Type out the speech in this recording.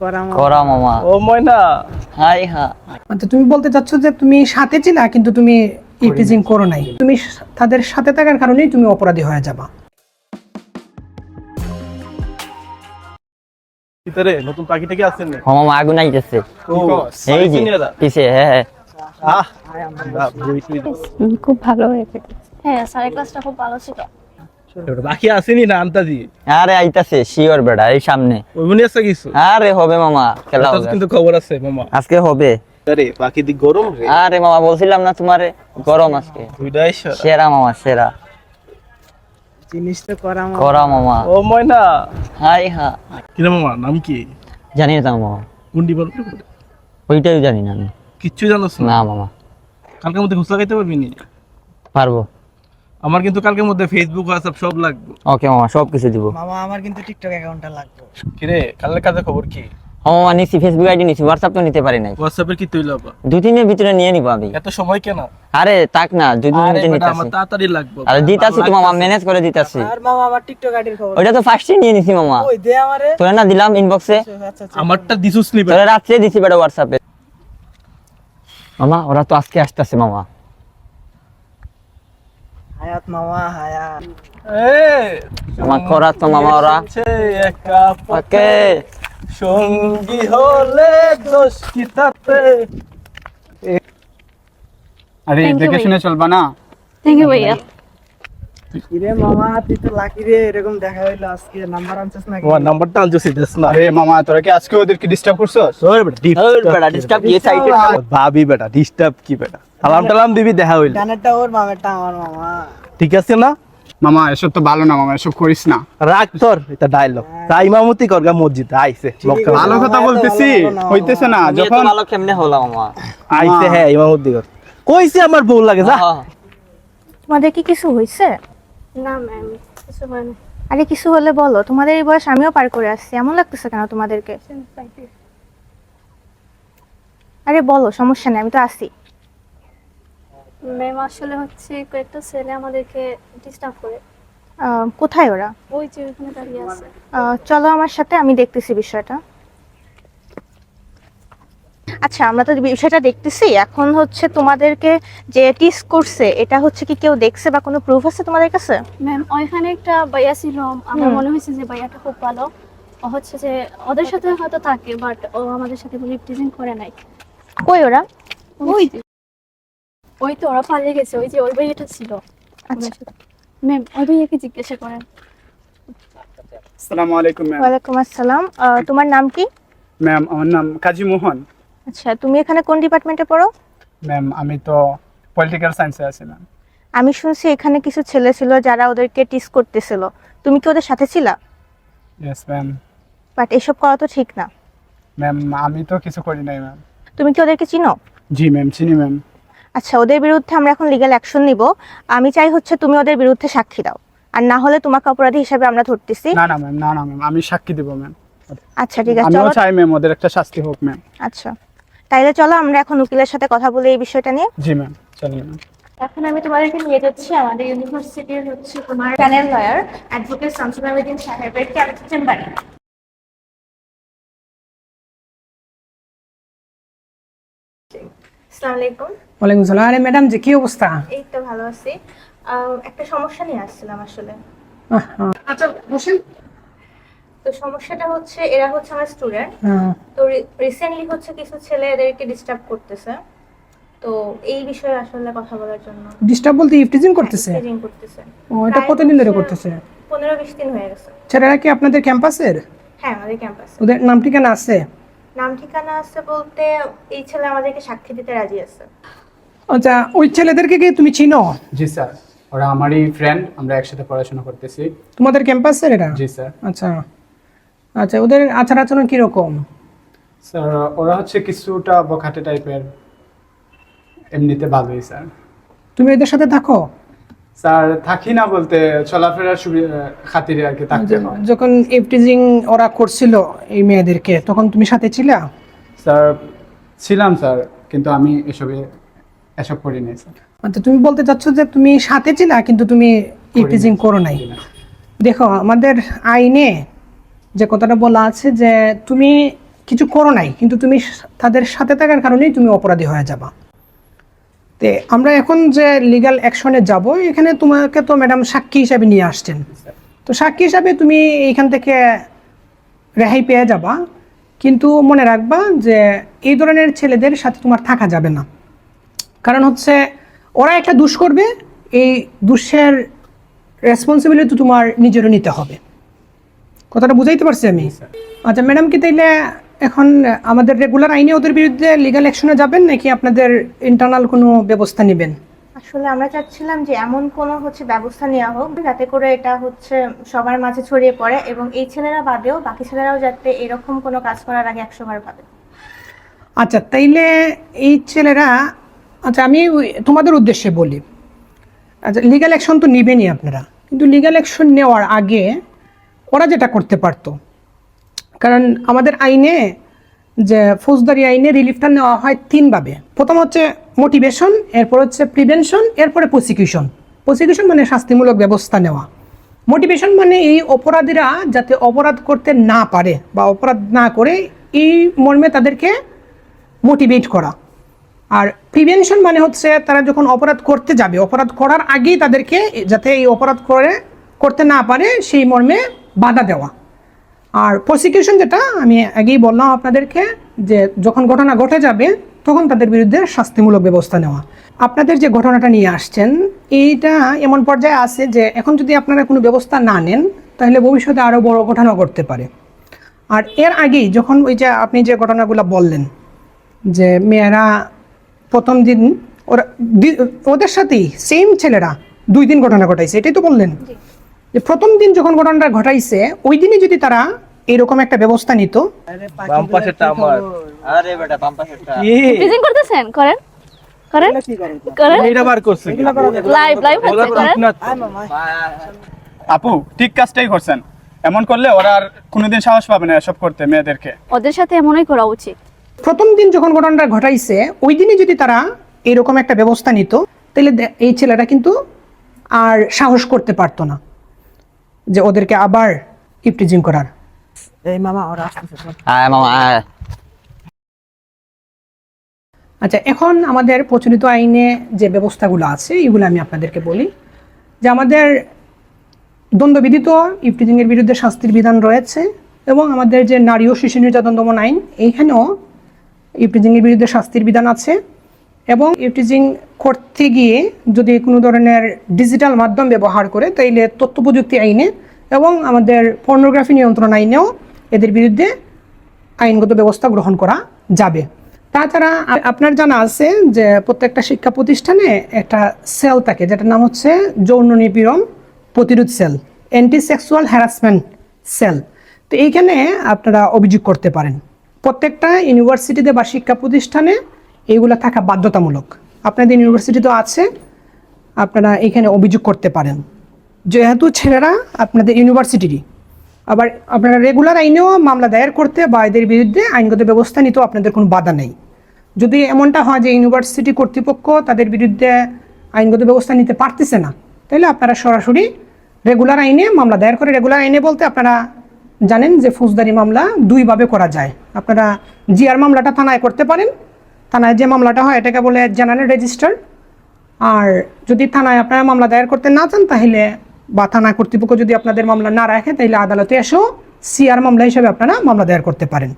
করা মামা ও ময়না হাই হা আচ্ছা তুমি বলতে চাচ্ছ যে তুমি সাথে ছিলা কিন্তু তুমি ইপিজিং করো নাই তুমি তাদের সাথে থাকার কারণেই তুমি অপরাধী হয়ে যাবা ভিতরে নতুন পাখিটা কি আছেন নি? মামা আগুন আইতেছে এই যে পিছে হ্যাঁ হ্যাঁ আহ খুব ভালো হয়েছে হ্যাঁ স্যারের ক্লাসটা খুব ভালো ছিল বাকি আসেনি না আন্তাজি? আরে আইতাছে শিওর বেড়া এই সামনে। আছে কিছু? আরে হবে মামা খেলা হবে। কিন্তু খবর আছে মামা। আজকে হবে। আরে বাকি দিক গরম রে। আরে মামা বলছিলাম না তোমারে গরম আজকে। দুইটাই সেরা মামা সেরা। জিনিসটা করা করা মামা। ও ময়না। হাই হা। কিরে মামা নাম কি? জানি না মামা। গুন্ডি বল ওইটাই জানি না আমি। কিচ্ছু জানোস না মামা। কালকের মধ্যে ঘুষ লাগাইতে পারবি নি? পারব। আমার কিন্তু কালকের মধ্যে ফেসবুক হোয়াটসঅ্যাপ সব লাগবে। ওকে মামা সব কিছু দিব। মামা আমার কিন্তু টিকটক অ্যাকাউন্টটা লাগবে। কিরে কালের কাজে খবর কি? ও মামা নিছি ফেসবুক আইডি নিছি হোয়াটসঅ্যাপ তো নিতে পারি নাই। হোয়াটসঅ্যাপের কি তুইলা বা দু তিনের ভিতরে নিয়ে নিবো আমি। এত সময় কেন? আরে তাক না দুই দিনের ভিতরে বেটা, আমার তাড়াতাড়ি লাগবে। আরে দিতাছি তো মামা ম্যানেজ করে দিতাছি। আর মামা আমার টিকটক আইডির খবর। ওইটা তো ফার্স্টই নিয়ে নিছি মামা। ওই দে আমারে। তোরা না দিলাম ইনবক্সে আচ্ছা আচ্ছা আমারটা দিছুস নি বেটা। তোরা রাত্রে দিছি বেটা হোয়াটসঅ্যাপে মামা ওরা তো আজকে আসতেছে মামা। হায়াত মামা হায়াত। আমার করা তো মামা ওরা। একা পাকে ওকে। সঙ্গী হলে দোষ কি তাতে? আরে দেখে শুনে চলবা না? থ্যাংক ইউ ভাইয়া। কিরে মামা তুই তো লাকি রে এরকম দেখা হইল আজকে। নাম্বার আনছিস নাকি? তোমার নাম্বারটা আনছো না আরে মামা তোরা কি আজকে ওদেরকে ডিস্টার্ব করছস ওই বেটা ওই বেটা ডিস্টার্ব কি সাইডে ভাবি বেটা ডিস্টার্ব কি বেটা? সালাম টালাম দিবি দেখা হইল। ডানেরটা ওর বামেরটা আমার মামা। ঠিক আছে না? মামা এসব তো ভালো না মামা এসব করিস না। রাখ তোর এটা ডায়লগ তাই ইমামতি করগা মসজিদ আইছে ভালো কথা বলতেছি হইতেছে না যখন ভালো কেমনে হলো মামা? আইছে হ্যাঁ ইমামতি কর। কইছে আমার বউ লাগে যা। হ্যাঁ। তোমাদের কি কিছু হয়েছে না ম্যাম কিছু হয় না। আরে কিছু হলে বলো তোমাদের এই বয়স আমিও পার করে আসছি এমন লাগতেছে কেন তোমাদেরকে? আরে বলো সমস্যা নেই আমি তো আসি। ম্যাম আসলে হচ্ছে কয়েকটা ছেলে আমাদেরকে ডিস্টার্ব করে। কোথায় ওরা? ওই যে ওইখানে দাঁড়িয়ে আছে। চলো আমার সাথে আমি দেখতেছি বিষয়টা। আচ্ছা আমরা তো বিষয়টা দেখতেছি। এখন হচ্ছে তোমাদেরকে যে টিস করছে এটা হচ্ছে কি কেউ দেখছে বা কোনো প্রুফ আছে তোমাদের কাছে? ম্যাম ওইখানে একটা ভাইয়া ছিল। আমার মনে হয়েছে যে ভাইয়াটা খুব ভালো। ও হচ্ছে যে ওদের সাথে হয়তো থাকে বাট ও আমাদের সাথে কোনো টিচিং করে নাই। কই ওরা? ওই ওই। তো ওরা পালিয়ে গেছে ওই যে ওই ভাইয়াটা ছিল। আচ্ছা। ম্যাম ওই ভাইয়াকে জিজ্ঞাসা করেন। আসসালামু আলাইকুম ম্যাম ওয়ালাইকুম আসসালাম। আহ, তোমার নাম কি? ম্যাম আমার নাম কাজী মোহন। আচ্ছা তুমি এখানে কোন ডিপার্টমেন্টে পড়ো? ম্যাম আমি তো পলিটিক্যাল সায়েন্সে আছি ম্যাম আমি শুনছি এখানে কিছু ছেলে ছিল যারা ওদেরকে টিস করতেছিল। তুমি কি ওদের সাথে ছিলা? ইয়েস ম্যাম বাট এসব করা তো ঠিক না। ম্যাম আমি তো কিছু করি নাই ম্যাম তুমি কি ওদেরকে চিনো? জি ম্যাম চিনি ম্যাম আচ্ছা ওদের বিরুদ্ধে আমরা এখন লিগ্যাল অ্যাকশন নিব। আমি চাই হচ্ছে তুমি ওদের বিরুদ্ধে সাক্ষী দাও। আর না হলে তোমাকে অপরাধী হিসাবে আমরা ধরতেছি। না না ম্যাম না না ম্যাম আমি সাক্ষী দিব ম্যাম আচ্ছা ঠিক আছে আমিও চাই ম্যাম ওদের একটা শাস্তি হোক ম্যাম আচ্ছা। তাইলে চলো আমরা এখন উকিলের সাথে কথা বলি এই বিষয়টা নিয়ে। জি ম্যাম চলেন ম্যাম এখন আমি তোমাদেরকে নিয়ে যাচ্ছি আমাদের ইউনিভার্সিটির হচ্ছে তোমার panel lawyer advocate Shamsul Abedin সাহেবের চেম্বারে। আসসালামু আলাইকুম। ওয়ালাইকুম সালাম। আরে ম্যাডাম যে কি অবস্থা? এই তো ভালো আছি। আহ, একটা সমস্যা নিয়ে আসছিলাম আসলে। আচ্ছা বসেন। তো সমস্যাটা হচ্ছে এরা হচ্ছে আমার স্টুডেন্ট তো রিসেন্টলি হচ্ছে কিছু ছেলে এদেরকে ডিস্টার্ব করতেছে। তো এই বিষয়ে আসলে কথা বলার জন্য। ডিস্টার্ব বলতে ইফটিজিং করতেছে? ট্রেনিং করতেছে। ও এটা কতদিন ধরে করতেছে? পনেরো বিশ দিন হয়ে গেছে। ছেলেরা কি আপনাদের ক্যাম্পাসের? হ্যাঁ আমাদের ক্যাম্পাসে। ওদের নাম ঠিকানা আছে? নাম ঠিকানা আছে বলতে এই ছেলে আমাদেরকে সাক্ষী দিতে রাজি আছে। আচ্ছা ওই ছেলেদেরকে কি তুমি চিনো? জি স্যার ওরা আমারই ফ্রেন্ড আমরা একসাথে পড়াশোনা করতেছি। তোমাদের ক্যাম্পাসের এরা? জি স্যার। আচ্ছা। আচ্ছা ওদের আচার আচরণ কীরকম? স্যার ওরা হচ্ছে কিছুটা বখাটে টাইপের এমনিতে ভালোই স্যার। তুমি এদের সাথে থাকো? স্যার থাকি না বলতে চলাফেরার সুবিধা খাতিরে আর কি থাকতে যখন ইফটিজিং ওরা করছিল এই মেয়েদেরকে তখন তুমি সাথে ছিলা? স্যার ছিলাম স্যার কিন্তু আমি এসবে এসব করি নাই স্যার। আচ্ছা তুমি বলতে চাচ্ছ যে তুমি সাথে ছিলা কিন্তু তুমি ইফটিজিং করো নাই? দেখো আমাদের আইনে যে কথাটা বলা আছে যে তুমি কিছু করো নাই, কিন্তু তুমি তাদের সাথে থাকার কারণেই তুমি অপরাধী হয়ে যাবা। তে আমরা এখন যে লিগ্যাল অ্যাকশনে যাব, এখানে তোমাকে তো ম্যাডাম সাক্ষী হিসাবে নিয়ে আসছেন। তো সাক্ষী হিসাবে তুমি এইখান থেকে রেহাই পেয়ে যাবা, কিন্তু মনে রাখবা যে এই ধরনের ছেলেদের সাথে তোমার থাকা যাবে না। কারণ হচ্ছে ওরা একটা দুষ করবে, এই দুষের রেসপন্সিবিলিটি তোমার নিজেরও নিতে হবে। কথাটা বুঝাইতে পারছি আমি? আচ্ছা ম্যাডাম কি তাইলে এখন আমাদের রেগুলার আইনে ওদের বিরুদ্ধে লিগ্যাল অ্যাকশনে যাবেন নাকি আপনাদের ইন্টারনাল কোনো ব্যবস্থা নেবেন? আসলে আমরা চাচ্ছিলাম যে এমন কোনো হচ্ছে ব্যবস্থা নেওয়া হোক যাতে করে এটা হচ্ছে সবার মাঝে ছড়িয়ে পড়ে এবং এই ছেলেরা বাদেও বাকি ছেলেরাও যাতে এরকম কোনো কাজ করার আগে একশো বার ভাবে আচ্ছা তাইলে এই ছেলেরা আচ্ছা আমি ওই- তোমাদের উদ্দেশ্যে বলি। আচ্ছা লিগ্যাল অ্যাকশন তো নেবেনই আপনারা কিন্তু লিগ্যাল অ্যাকশন নেওয়ার আগে ওরা যেটা করতে পারতো। কারণ আমাদের আইনে যে ফৌজদারি আইনে রিলিফটা নেওয়া হয় তিনভাবে। প্রথম হচ্ছে মোটিভেশন এরপর হচ্ছে প্রিভেনশন এরপরে প্রসিকিউশন প্রসিকিউশন মানে শাস্তিমূলক ব্যবস্থা নেওয়া। মোটিভেশন মানে এই অপরাধীরা যাতে অপরাধ করতে না পারে বা অপরাধ না করে, এই মর্মে তাদেরকে মোটিভেট করা। আর প্রিভেনশন মানে হচ্ছে তারা যখন অপরাধ করতে যাবে, অপরাধ করার আগেই তাদেরকে যাতে এই অপরাধ করে, করতে না পারে, সেই মর্মে বাধা দেওয়া। আর প্রসিকিউশন যেটা, আমি আগেই বললাম আপনাদেরকে যে যখন ঘটনা ঘটে যাবে, তখন তাদের বিরুদ্ধে শাস্তিমূলক ব্যবস্থা নেওয়া। আপনাদের যে ঘটনাটা নিয়ে আসছেন, এইটা এমন পর্যায়ে আছে যে এখন যদি আপনারা কোনো ব্যবস্থা না নেন, তাহলে ভবিষ্যতে আরও বড় ঘটনা ঘটতে পারে। আর এর আগেই যখন ওই যে আপনি যে ঘটনাগুলো বললেন, যে মেয়েরা প্রথম দিন ওরা ওদের সাথেই সেম ছেলেরা দুই দিন ঘটনা ঘটাইছে, এটাই তো বললেন? যে প্রথম দিন যখন ঘটনাটা ঘটাইছে ওই দিনই যদি তারা এরকম একটা ব্যবস্থা নিত। বাম পাশেরটা আমার। আরে বেটা পাম্পা সেটটা প্রেজেন্ট করতেছেন? করেন। করেন। করেন। এইটা বার করছে লাইভ লাইভ হচ্ছে করেন। আপু ঠিক কাজটাই করছেন। এমন করলে ওরা আর কোনোদিন সাহস পাবে না এসব করতে মেয়েদেরকে। ওদের সাথে এমনই করা উচিত। প্রথম দিন যখন ঘটনাটা ঘটাইছে ওই দিনই যদি তারা এরকম একটা ব্যবস্থা নিত তাহলে এই ছেলেরা কিন্তু আর সাহস করতে পারতো না। যে ওদেরকে আবার ইপটিজিং করার। আয় মামা আয়। আচ্ছা এখন আমাদের প্রচলিত আইনে যে ব্যবস্থাগুলো আছে এগুলো আমি আপনাদেরকে বলি। যে আমাদের দ্বন্দ্ববিধিত ইফটিজিংয়ের বিরুদ্ধে শাস্তির বিধান রয়েছে এবং আমাদের যে নারী ও শিশু নির্যাতন দমন আইন এইখানেও ইফটিজিংয়ের বিরুদ্ধে শাস্তির বিধান আছে। এবং ইউটিজিং করতে গিয়ে যদি কোনো ধরনের ডিজিটাল মাধ্যম ব্যবহার করে, তাইলে তথ্য প্রযুক্তি আইনে এবং আমাদের পর্নোগ্রাফি নিয়ন্ত্রণ আইনেও এদের বিরুদ্ধে আইনগত ব্যবস্থা গ্রহণ করা যাবে। তাছাড়া আপনার জানা আছে যে প্রত্যেকটা শিক্ষা প্রতিষ্ঠানে একটা সেল থাকে, যেটার নাম হচ্ছে যৌন নিপীড়ন প্রতিরোধ cell anti sexual harassment cell. তো এইখানে আপনারা অভিযোগ করতে পারেন। প্রত্যেকটা ইউনিভার্সিটিতে বা শিক্ষা প্রতিষ্ঠানে এইগুলো থাকা বাধ্যতামূলক। আপনাদের ইউনিভার্সিটি তো আছে, আপনারা এখানে অভিযোগ করতে পারেন। যেহেতু ছেলেরা আপনাদের ইউনিভার্সিটিরই আবার আপনারা রেগুলার আইনেও মামলা দায়ের করতে বা এদের বিরুদ্ধে আইনগত ব্যবস্থা নিতেও আপনাদের কোনো বাধা নেই। যদি এমনটা হয় যে ইউনিভার্সিটি কর্তৃপক্ষ তাদের বিরুদ্ধে আইনগত ব্যবস্থা নিতে পারতেছে না, তাহলে আপনারা সরাসরি রেগুলার আইনে মামলা দায়ের করে রেগুলার আইনে বলতে আপনারা জানেন যে ফৌজদারি মামলা দুইভাবে করা যায়। আপনারা জিআর মামলাটা থানায় করতে পারেন থানায় যে মামলাটা হয়, এটাকে বলে জেনারেল রেজিস্টার আর যদি থানায় আপনারা মামলা দায়ের করতে না চান, তাহলে বা থানা কর্তৃপক্ষ যদি আপনাদের মামলা না রাখে, তাহলে আদালতে এসেও সিআর মামলা হিসাবে আপনারা মামলা দায়ের করতে পারেন।